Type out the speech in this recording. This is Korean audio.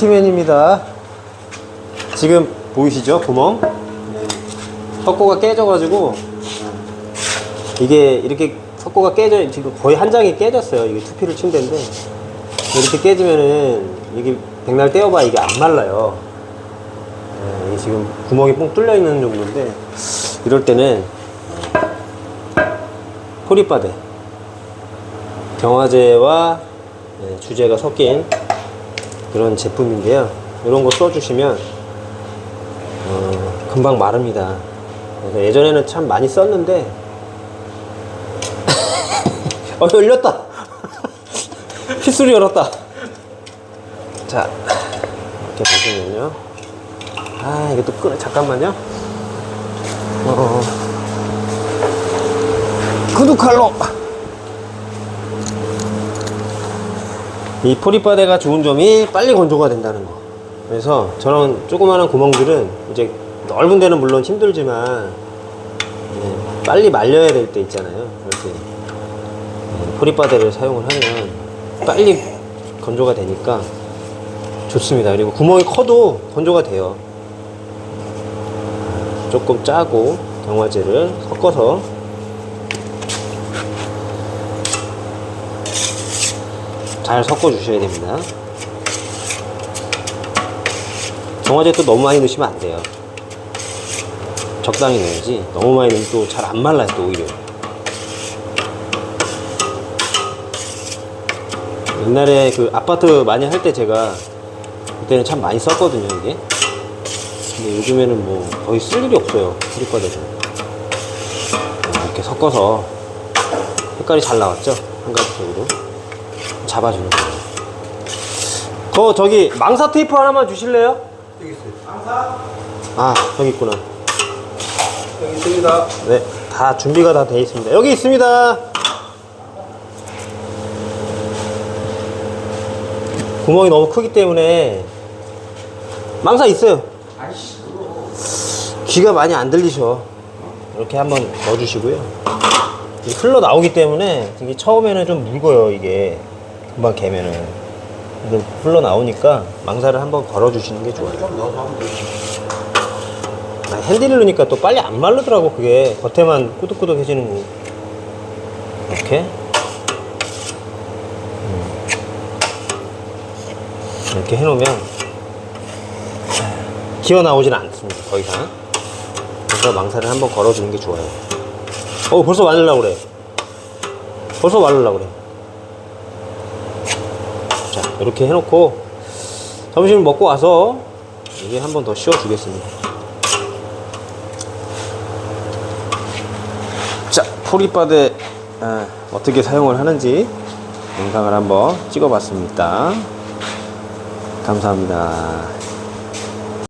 멀티맨입니다. 지금 보이시죠? 구멍? 석고가 깨져가지고 이게 이렇게 석고가 깨져 지금 거의 한 장이 깨졌어요. 이게 투피를 침대인데 이렇게 깨지면은 이게 백날 떼어봐 이게 안 말라요. 네, 이게 지금 구멍이 뻥 뚫려 있는 정도인데 이럴 때는 포리바데 경화제와 네, 주제가 섞인 그런 제품인데요. 이런 거 써주시면 어, 금방 마릅니다. 그래서 예전에는 참 많이 썼는데 어 열렸다. 핏소리 열었다. 자 이렇게 보시면요. 아 이게 또 끄네 잠깐만요. 어, 구두칼로. 이 포리바데가 좋은 점이 빨리 건조가 된다는 거. 그래서 저런 조그마한 구멍들은 이제 넓은 데는 물론 힘들지만 예, 빨리 말려야 될 때 있잖아요. 때 예, 포리바데를 사용을 하면 빨리 건조가 되니까 좋습니다. 그리고 구멍이 커도 건조가 돼요. 조금 짜고 경화제를 섞어서 잘 섞어 주셔야 됩니다. 정화제 또 너무 많이 넣으시면 안 돼요. 적당히 넣어야지. 너무 많이 넣으면 또 잘 안 말라요, 또 오히려. 옛날에 그 아파트 많이 할 때 제가 그때는 참 많이 썼거든요, 이게. 근데 요즘에는 뭐 거의 쓸 일이 없어요, 프리바데는. 이렇게 섞어서 색깔이 잘 나왔죠? 한 가지적으로. 잡아주는 거예요. 그 저기 망사 테이프 하나만 주실래요? 여기 있어요. 항상 아 여기 있구나. 여기 있습니다. 네, 다 준비가 다 돼 있습니다. 여기 있습니다. 구멍이 너무 크기 때문에 망사 있어요. 아이씨, 귀가 많이 안 들리셔. 이렇게 한번 넣어주시고요. 흘러 나오기 때문에 이게 처음에는 좀 묽어요. 이게 금방 개면은. 흘러 나오니까 망사를 한번 걸어 주시는 게 좋아요. 아, 핸들을 넣으니까 또 빨리 안 마르더라고 그게. 겉에만 꾸덕꾸덕해지는 거. 이렇게? 음. 이렇게 해놓으면 기어 나오지는 않습니다 더 이상. 그래서 망사를 한번 걸어주는 게 좋아요. 어 벌써 말르려고 그래. 벌써 말르려고 그래. 자 이렇게 해놓고 점심 먹고 와서 이게 한 번 더 씌워 주겠습니다 자, 포리바데 아, 어떻게 사용을 하는지 영상을 한번 찍어 봤습니다. 감사합니다.